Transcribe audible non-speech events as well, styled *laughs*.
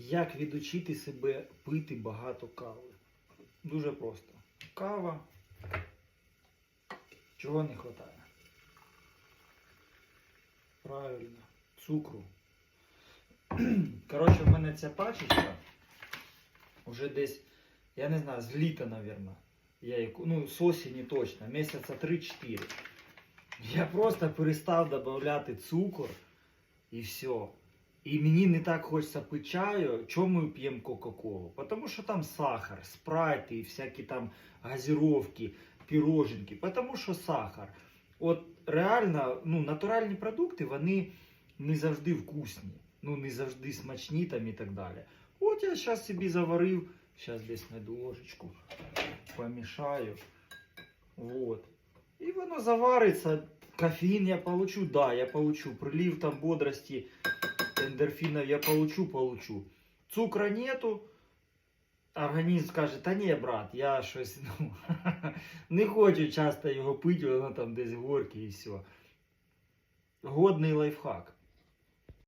Як відучити себе пити багато кави? Дуже просто. Кава. Чого не вистачає? Правильно. Цукру. *clears throat* Коротше, в мене ця пачечка вже десь, я не знаю, з літа, мабуть. Я ну, з осені точно, місяця 3-4. Я просто перестав додавати цукор і все. І мені не так хочеться пити чаю, чому ми п'ємо Кока-Колу? Тому що там сахар, спрайти, всякі там газировки, піроженки, тому що сахар. От реально, ну, натуральні продукти, вони не завжди вкусні, ну не завжди смачні там і так далі. От я зараз собі заварив, зараз десь знайду ложечку, помішаю. Вот. І воно завариться. Кофеин я получу, да, я получу. Прилив там бодрости, эндорфинов я получу, получу. Цукра нету. Організм скажет, та ні, брат, я щось ну, *laughs* не хочу часто його пити, воно там десь горки і все. Годний лайфхак.